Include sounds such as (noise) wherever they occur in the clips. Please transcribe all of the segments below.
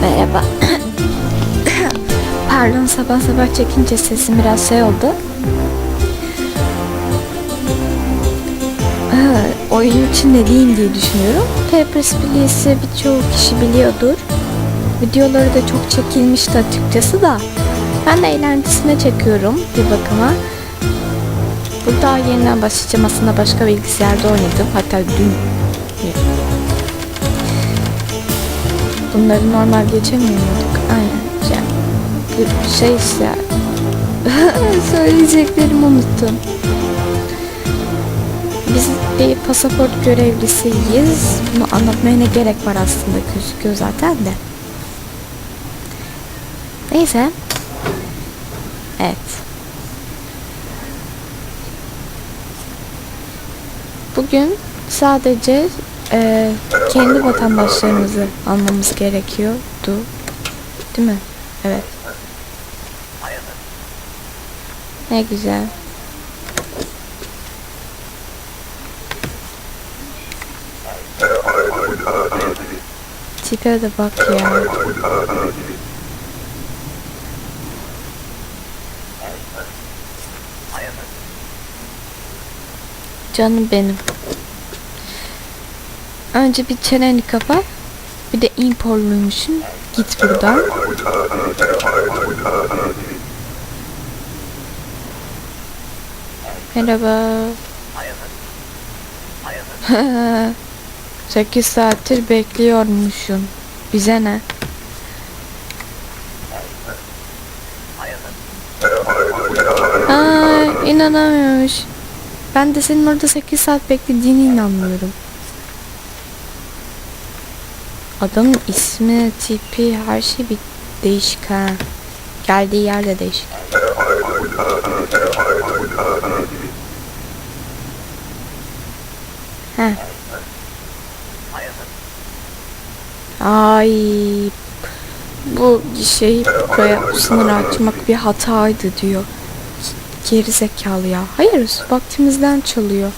Merhaba. (coughs) Pardon sabah sabah çekince sesim biraz şey oldu. Ee, oyun için ne diyeyim diye düşünüyorum. Papers, Please'i birçok kişi biliyordur. Videoları da çok çekilmişti açıkçası da. Ben de eğlencesine çekiyorum bir bakıma. Burada yeniden başlayacağım. Aslında başka bilgisayarda oynadım. Hatta dün Bunları normal geçemiyor muyduk? Aynen. Şey, bir şey işte. (laughs) Söyleyeceklerimi unuttum. Biz bir pasaport görevlisiyiz. Bunu anlatmaya ne gerek var aslında gözüküyor zaten de. Neyse. Evet. Bugün sadece e, kendi vatandaşlarımızı almamız gerekiyordu. Değil mi? Evet. Ne güzel. Tipe de bak ya. Canım benim. Önce bir çeneni kapa. Bir de imporluymuşsun. Git buradan. Merhaba. (laughs) 8 saattir bekliyormuşsun. Bize ne? Aa, inanamıyormuş. Ben de senin orada 8 saat beklediğine inanmıyorum. Adamın ismi, tipi, her şey bir değişik ha. Geldiği yer de değişik. Heh. Ay bu şey buraya bu sınır açmak bir hataydı diyor. Geri zekalı ya. Hayır vaktimizden çalıyor.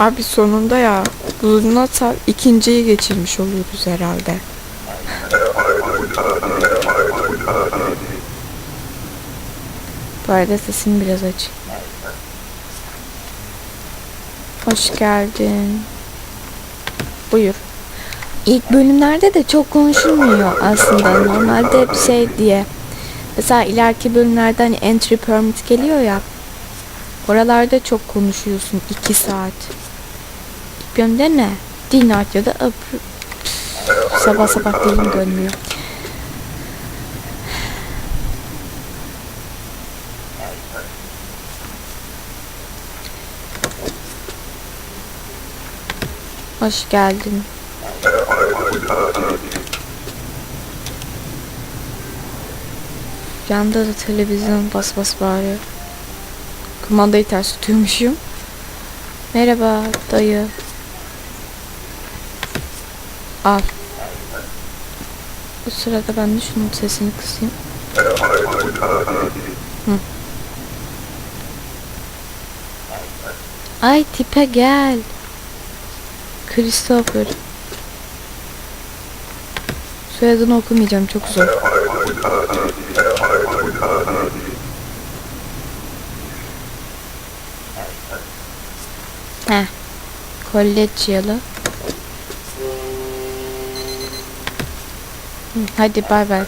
Abi sonunda ya bunu atar ikinciyi geçirmiş oluruz herhalde. Bu arada sesini biraz aç. Hoş geldin. Buyur. İlk bölümlerde de çok konuşulmuyor aslında. Normalde hep şey diye. Mesela ileriki bölümlerde hani entry permit geliyor ya. Oralarda çok konuşuyorsun. iki saat. Ne? Dinart ya da öp. Sabah sabah dilim dönmüyor. Hoş geldin. Yanda da televizyon bas bas bağırıyor. Kumandayı ters tutuyormuşum. Merhaba dayı. Al. Bu sırada ben de şunun sesini kısayım. Hı. Ay tipe gel. Christopher. Soyadını okumayacağım çok zor. Heh. Kollegiyalı. Hadi bay bay.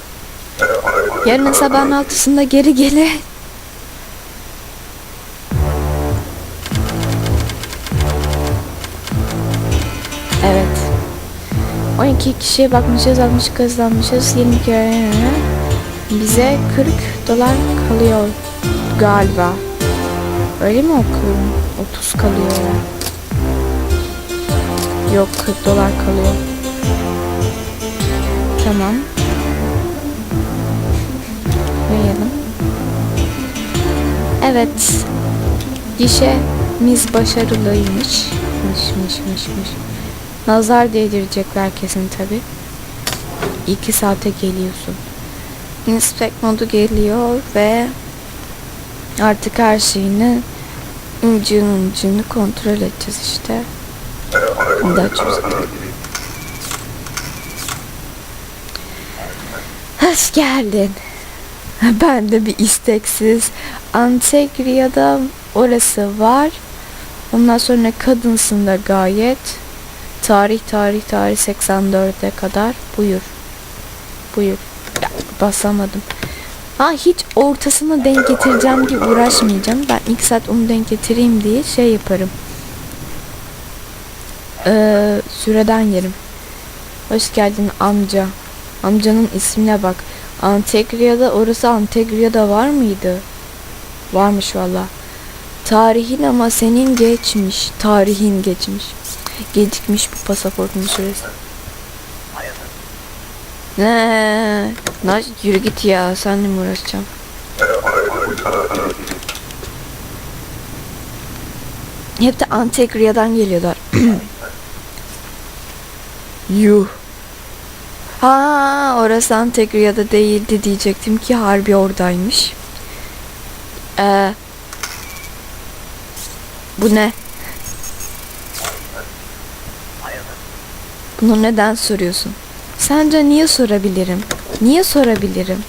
Yarın sabahın altısında geri gele. Evet. 12 kişiye bakmışız, 60 kazanmışız, 20 kere bize 40 dolar kalıyor galiba. Öyle mi okuyorum? 30 kalıyor. Yok 40 dolar kalıyor. Tamam. Koyalım. Evet. Gişemiz başarılıymış. Mış mış mış mış. Nazar değdirecekler kesin tabi. 2 saate geliyorsun. Inspect modu geliyor ve artık her şeyini ucunu ucunu kontrol edeceğiz işte. Bunu da. Hoş geldin. Ben de bir isteksiz. Antegria'da orası var. Ondan sonra kadınsın da gayet. Tarih tarih tarih 84'e kadar. Buyur. Buyur. Basamadım. Ha hiç ortasına denk getireceğim diye uğraşmayacağım. Ben ilk saat onu denk getireyim diye şey yaparım. Ee, süreden yerim. Hoş geldin amca. Amcanın ismine bak. Antegria'da orası Antegria'da var mıydı? Varmış valla. Tarihin ama senin geçmiş. Tarihin geçmiş. Gecikmiş bu pasaportun süresi. Ne? Naş yürü git ya. Seninle mi uğraşacağım? Hep de Antegria'dan geliyorlar. (clears throat) Yuh. Ha, orası Antegria'da değildi diyecektim ki harbi oradaymış. Ee, bu ne? Bunu neden soruyorsun? Sence niye sorabilirim? Niye sorabilirim?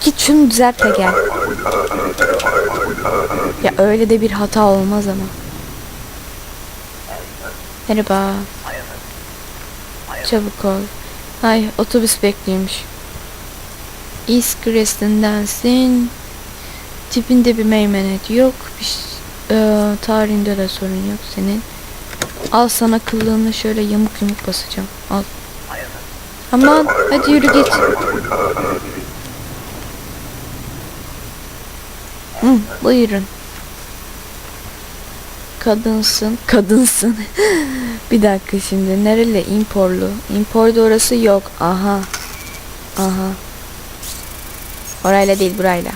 Git şunu düzelt de gel. Ya öyle de bir hata olmaz ama. Merhaba. Çabuk ol. Ay otobüs bekliyormuş. East Crescent'densin. Tipinde bir meymenet yok. Bir, eee, tarihinde de sorun yok senin. Al sana kıllığını şöyle yamuk yumuk basacağım. Al. Aman hadi yürü git. Hı, buyurun. Kadınsın. Kadınsın. (laughs) bir dakika şimdi. Nereli? İmporlu. İmporda orası yok. Aha. Aha. Orayla değil burayla.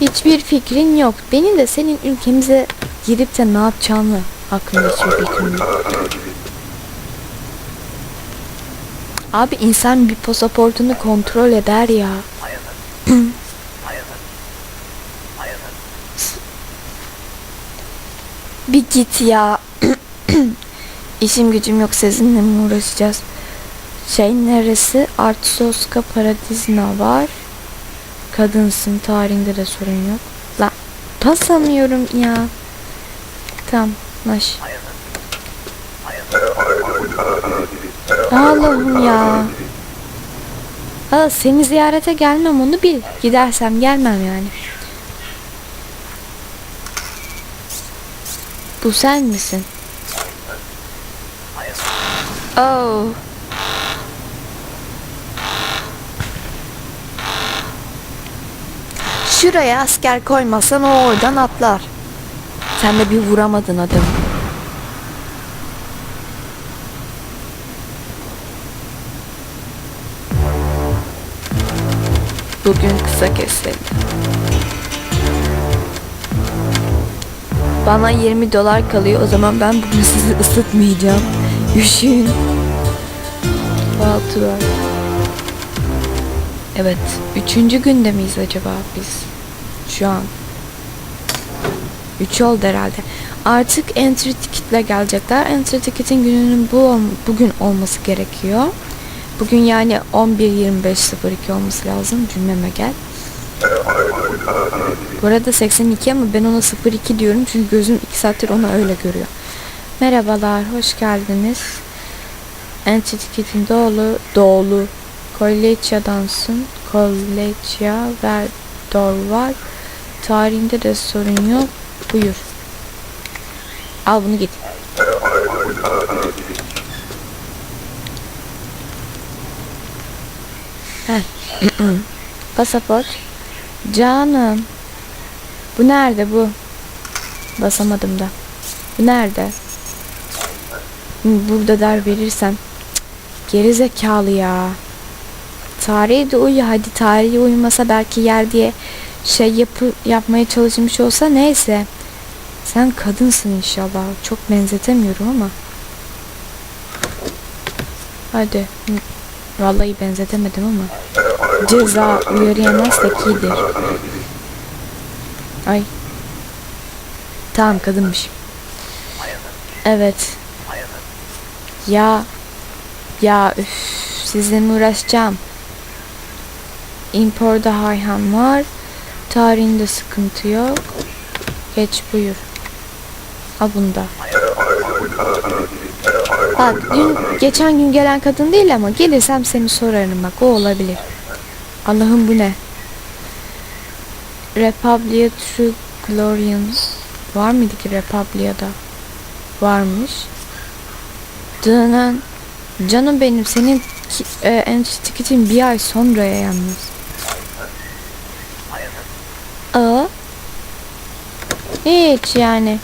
Hiçbir fikrin yok. Benim de senin ülkemize girip de ne yapacağını hakkında hiçbir fikrim yok. Abi insan bir pasaportunu kontrol eder ya. (clears throat) bir git ya. (clears throat) İşim gücüm yok sizinle mi uğraşacağız? Şey neresi? Artsoska Paradizna var. Kadınsın tarihinde de sorun yok. La basamıyorum ya. Tamam. Naş. Allah'ım ya. Ha, seni ziyarete gelmem onu bil. Gidersem gelmem yani. Bu sen misin? Oh. Şuraya asker koymasan o oradan atlar. Sen de bir vuramadın adamı. Bugün kısa kesildi. Bana 20 dolar kalıyor. O zaman ben bugün sizi ısıtmayacağım. Üşüyün. Altı var. Evet. Üçüncü günde miyiz acaba biz? Şu an. Üç oldu herhalde. Artık entry ticketle gelecekler. Entry ticket'in gününün bu bugün olması gerekiyor. Bugün yani 11.25.02 olması lazım. Cümleme gel. Bu arada 82 ama ben ona 02 diyorum çünkü gözüm 2 saattir onu öyle görüyor. Merhabalar, hoş geldiniz. Entry ticketin doğulu, doğulu. Kolleçya'dansın. Kolleçya ve Dor var. Tarihinde de sorun yok. Buyur. Al bunu git. Heh. (clears throat) Pasaport. Canım. Bu nerede bu? Basamadım da. Bu nerede? Burada der verirsen. Geri zekalı ya. Tarihe de uyu hadi tarihe uymasa belki yer diye şey yapı yapmaya çalışmış olsa neyse. Sen kadınsın inşallah. Çok benzetemiyorum ama. Hadi. Vallahi benzetemedim ama. Ceza uyarı yemezsek iyidir. Ay. Tamam kadınmış. Evet. Ya Ya üf, sizinle mi uğraşacağım? Imporda Hayhan var. Tarihinde sıkıntı yok. Geç buyur. Al bunu da. Bak dün geçen gün gelen kadın değil ama gelirsem seni sorarım bak o olabilir. Allah'ım bu ne? Republia True Glorians var mıydı ki Republia'da? Varmış. Dınan Canım benim senin e, enstitütin bir ay sonraya yalnız. Aa. Hiç yani.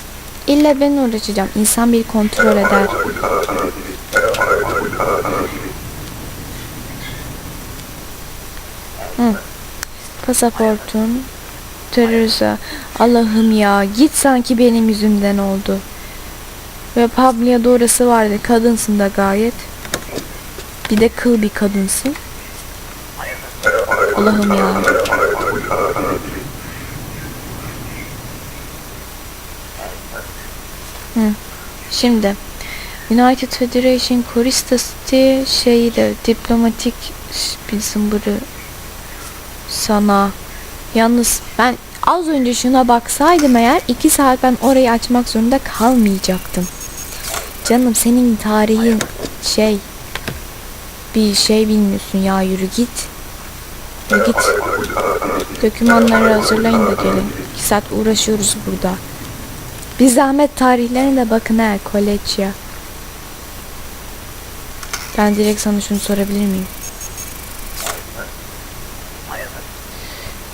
İlla ben uğraşacağım. İnsan bir kontrol eder. Hı. Pasaportun. Terörse. Allah'ım ya. Git sanki benim yüzümden oldu. Ve Pablo'ya doğrusu vardı. Kadınsın da gayet. Bir de kıl bir kadınsın. Allah'ım ya. Hı. Şimdi United Federation Korista City şeyi de diplomatik bir zımbırı sana yalnız ben az önce şuna baksaydım eğer iki saat ben orayı açmak zorunda kalmayacaktım. Canım senin tarihin şey bir şey bilmiyorsun ya yürü git. Yürü git. Dokümanları hazırlayın da gelin. İki saat uğraşıyoruz burada. Bir zahmet tarihlerine de bakın ha Kolechya. Ben direkt sana şunu sorabilir miyim?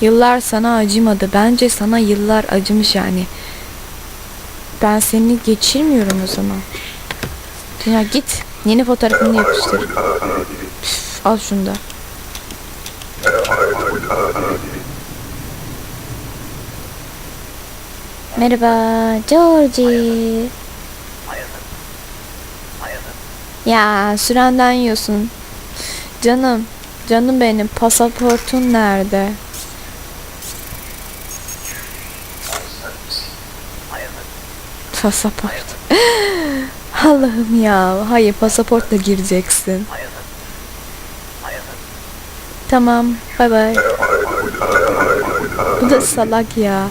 Yıllar sana acımadı. Bence sana yıllar acımış yani. Ben seni geçirmiyorum o zaman. Ya git. Yeni fotoğrafını yapıştır. Üf, al şunu da. Merhaba Georgie. Ya sürenden yiyorsun. Canım, canım benim pasaportun nerede? Pasaport. (laughs) Allah'ım ya. Hayır pasaportla gireceksin. Tamam. Bay bay. Bu da salak ya.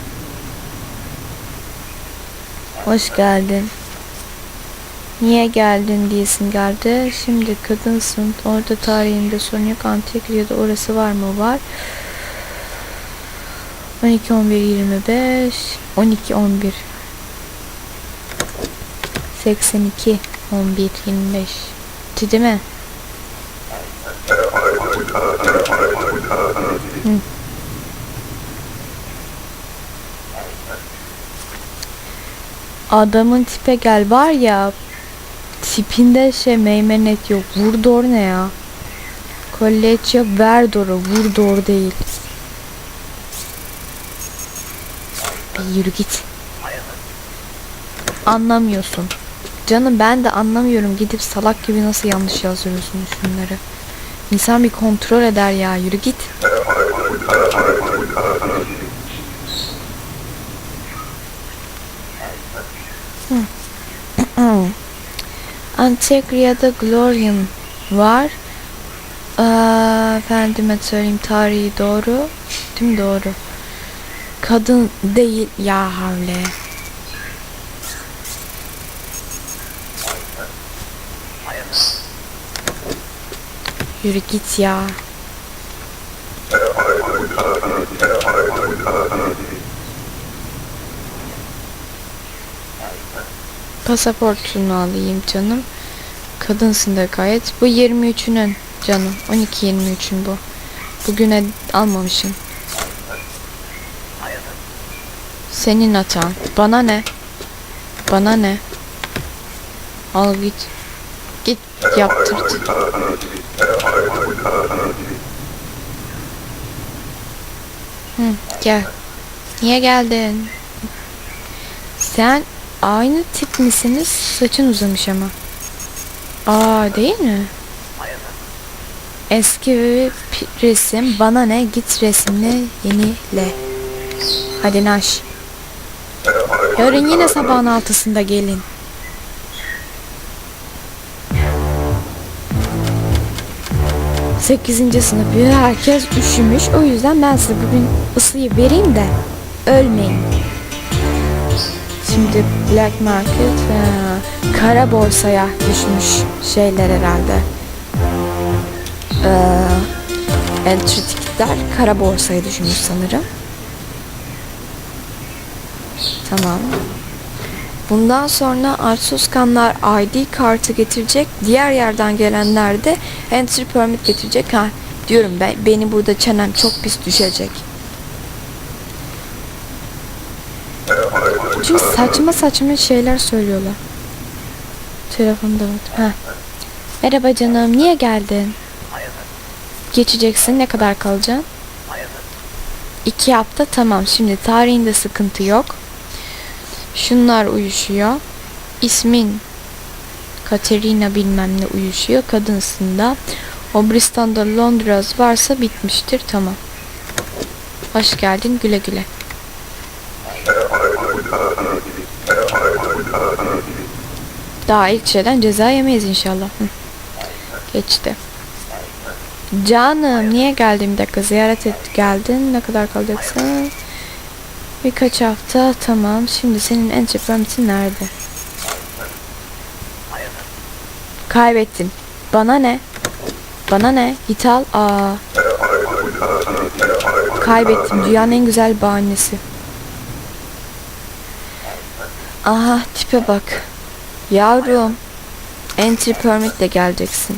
Hoş geldin. Niye geldin diyesin geldi. Şimdi kadınsın. Orada tarihinde sorun yok. Antakya'da orası var mı? Var. 12 11 25 12 11 82 11 25 değil mi? Adamın tipe gel var ya tipinde şey meymenet yok. Vurdor ne ya? Kolleçya Verdor'u Vurdor değil. Bir yürü git. Anlamıyorsun. Canım ben de anlamıyorum. Gidip salak gibi nasıl yanlış yazıyorsun şunları. İnsan bir kontrol eder ya. Yürü git. Hı. (clears throat) Antekria'da Glorian var. Aa, efendime söyleyeyim tarihi doğru. Mi doğru? Kadın değil ya havle. Yürü git ya. Pasaportunu alayım canım. Kadınsın da gayet. Bu 23'ünün canım. 12-23'ün bu. Bugüne almamışım. Senin hatan. Bana ne? Bana ne? Al git. Git yaptırt. Hı, gel. Niye geldin? Sen aynı tip misiniz? Saçın uzamış ama. Aa değil mi? Eski resim. Bana ne? Git resmini yenile. Hadi naş. Yarın yine sabahın altısında gelin. 8. sınıf herkes üşümüş. O yüzden ben size bugün ısıyı vereyim de ölmeyin. Şimdi Black Market ha, kara borsaya düşmüş şeyler herhalde. Ee, entry ticketler kara borsaya düşmüş sanırım. Tamam. Bundan sonra Arsuskanlar ID kartı getirecek. Diğer yerden gelenler de entry permit getirecek. Ha diyorum ben beni burada çenem çok pis düşecek. Çünkü saçma saçma şeyler söylüyorlar. Telefonda bak. Ha. Merhaba canım, niye geldin? Geçeceksin, ne kadar kalacaksın? İki hafta tamam. Şimdi tarihinde sıkıntı yok. Şunlar uyuşuyor. İsmin Katerina bilmem ne uyuşuyor. Kadınsın da. Obristan'da Londras varsa bitmiştir. Tamam. Hoş geldin. Güle güle. Daha ilk şeyden ceza yemeyiz inşallah. Geçti. Canım niye geldin bir dakika ziyaret et geldin ne kadar kalacaksın? Birkaç hafta tamam şimdi senin en permitin nerede? Kaybettin. Bana ne? Bana ne? Git al. Aa. Kaybettim. Dünyanın en güzel bahanesi. Aha tipe bak. Yavrum. Entry permit de geleceksin.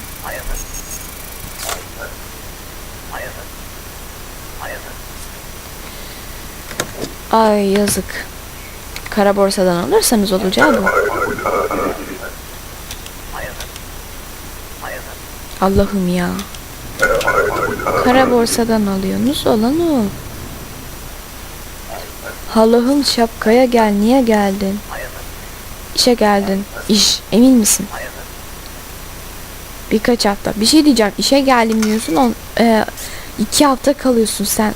Ay yazık. Kara borsadan alırsanız olacağı bu. Allah'ım ya. Kara borsadan alıyorsunuz olan o. Allah'ım şapkaya gel niye geldin? İşe geldin. İş emin misin? Birkaç hafta. Bir şey diyeceğim. İşe geldim diyorsun. On, e, iki hafta kalıyorsun sen.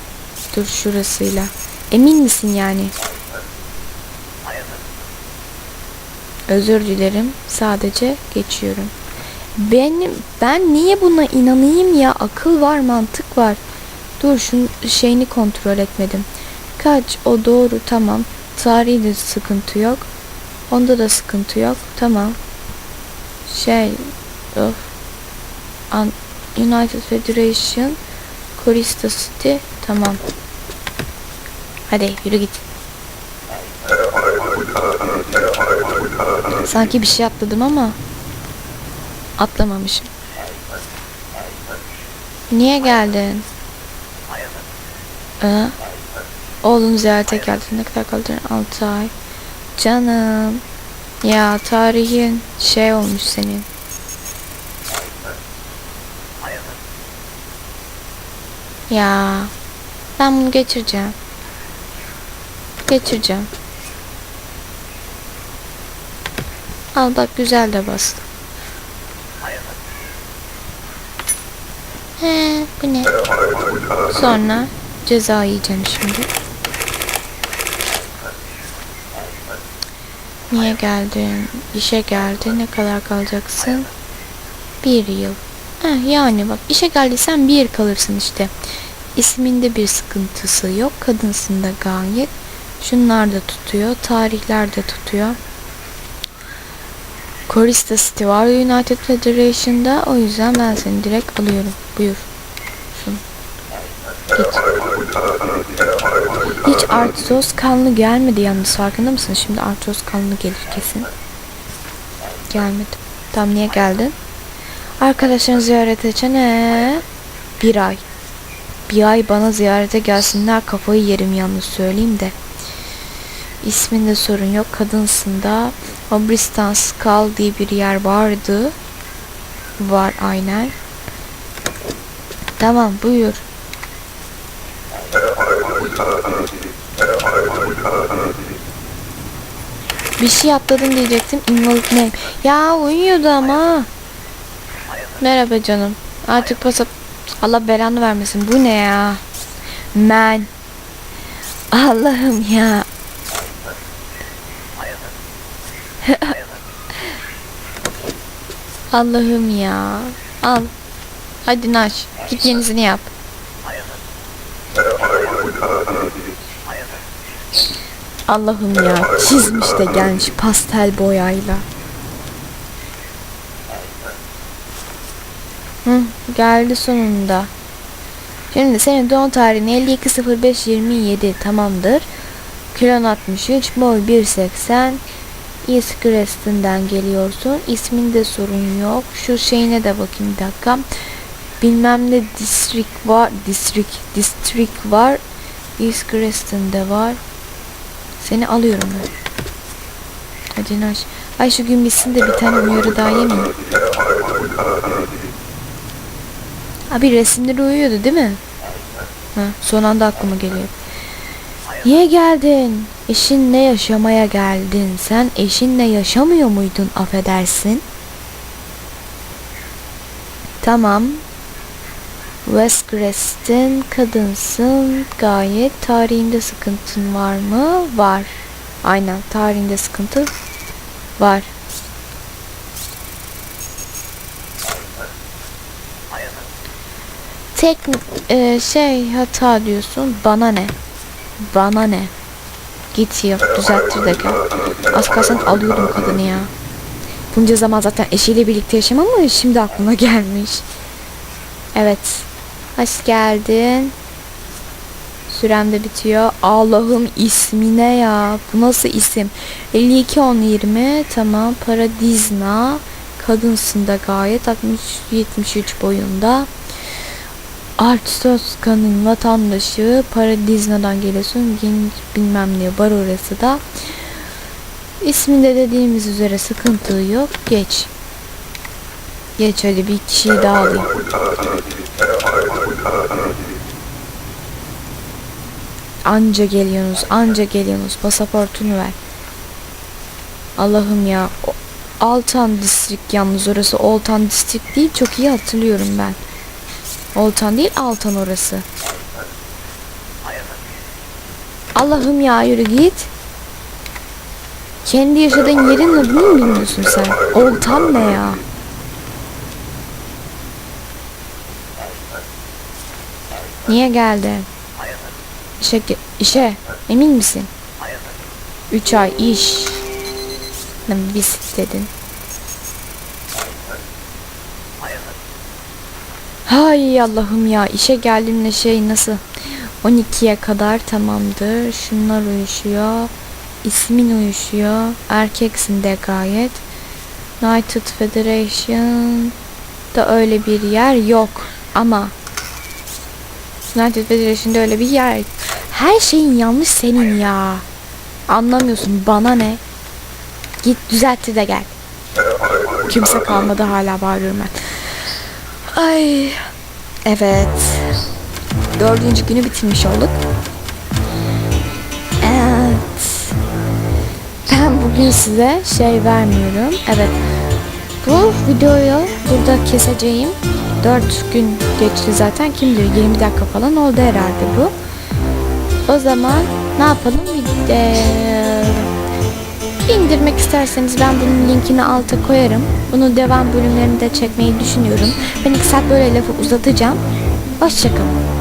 Dur şurasıyla. Emin misin yani? Özür dilerim. Sadece geçiyorum. Benim ben niye buna inanayım ya? Akıl var, mantık var. Dur şunun şeyini kontrol etmedim. Kaç? O doğru tamam. Tarihi de sıkıntı yok. Onda da sıkıntı yok. Tamam. Şey of. United Federation Korista City tamam. Hadi yürü git. Sanki bir şey atladım ama atlamamışım. Niye geldin? Ee, oğlum ziyarete geldi. Ne kadar kaldın? 6 ay. Canım. Ya tarihin şey olmuş senin. Ya ben bunu geçireceğim. Geçireceğim. Al bak güzel de bastı. He bu ne? Sonra ceza yiyeceğim şimdi. Niye geldin? İşe geldin. Ne kadar kalacaksın? Bir yıl. Heh, yani bak işe geldiysen bir kalırsın işte. İsminde bir sıkıntısı yok. Kadınsın da gayet. Şunlar da tutuyor. Tarihler de tutuyor. Korista City var United Federation'da. O yüzden ben seni direkt alıyorum. Buyur. Şunu. Git. Hiç Artos kanlı gelmedi yalnız farkında mısın? Şimdi Artos kanlı gelir kesin. Gelmedi. Tam niye geldin? Arkadaşlarını ziyaret edeceğine bir ay. Bir ay bana ziyarete gelsinler kafayı yerim yalnız söyleyeyim de. İsminde sorun yok. Kadınsın da Obristan Skull diye bir yer vardı. Var aynen. Tamam buyur. Bir şey atladım diyecektim. Invalid name. Ya uyuyordu ama. Merhaba canım. Artık pasap... Allah belanı vermesin. Bu ne ya? Man. Allah'ım ya. Allah'ım ya. Al. Hadi Naş. Git yenisini yap. Allah'ım ya çizmiş de gelmiş pastel boyayla. Hı, geldi sonunda. Şimdi senin doğum tarihin 52.05.27 tamamdır. Kilon 63, boy 1.80. East geliyorsun. İsminde sorun yok. Şu şeyine de bakayım bir dakika. Bilmem ne district var. District, district var. East var. Seni alıyorum ben. Hadi Naş. Ay şu gün bitsin de bir tane uyarı daha yemeyeyim. Abi resimleri uyuyordu değil mi? Ha, son anda aklıma geliyor. Niye geldin? Eşinle yaşamaya geldin. Sen eşinle yaşamıyor muydun affedersin? Tamam. West Creston kadınsın. Gayet tarihinde sıkıntın var mı? Var. Aynen tarihinde sıkıntı var. Tek e, şey hata diyorsun. Bana ne? Bana ne? Git yap düzelttir de gel. Az kalsın alıyordum kadını ya. Bunca zaman zaten eşiyle birlikte yaşamam ama şimdi aklıma (laughs) gelmiş. Evet. Hoş geldin. Sürem de bitiyor. Allah'ım ismine ya. Bu nasıl isim? 52 10 20 tamam. Paradizna. Kadınsın da gayet 60 73 boyunda. Arstoska'nın vatandaşı Paradizna'dan geliyorsun. Genç bilmem ne var orası da. İsminde dediğimiz üzere sıkıntı yok. Geç. Geç hadi bir kişiyi daha alayım. Anca geliyorsunuz, anca geliyorsunuz. Pasaportunu ver. Allah'ım ya. Altan District yalnız orası Oltan District değil. Çok iyi hatırlıyorum ben. Oltan değil Altan orası. Allah'ım ya yürü git. Kendi yaşadığın yerin adını mı bilmiyorsun sen? Oltan ne ya? Niye geldin? İşe, işe emin misin? Üç ay iş. Lan Biz dedin. Hay Allah'ım ya işe geldiğimde şey nasıl 12'ye kadar tamamdır. Şunlar uyuşuyor. İsmin uyuşuyor. Erkeksin de gayet. United Federation da öyle bir yer yok. Ama United Federation'da öyle bir yer. Her şeyin yanlış senin ya. Anlamıyorsun bana ne? Git düzeltti de gel. Kimse kalmadı hala bağırıyorum ben. Ay. Evet. Dördüncü günü bitirmiş olduk. Evet. Ben bugün size şey vermiyorum. Evet. Bu videoyu burada keseceğim. 4 gün geçti zaten. Kim bilir 20 dakika falan oldu herhalde bu. O zaman ne yapalım? Bir de indirmek isterseniz ben bunun linkini alta koyarım. Bunu devam bölümlerinde çekmeyi düşünüyorum. Ben iki saat böyle lafı uzatacağım. Hoşçakalın.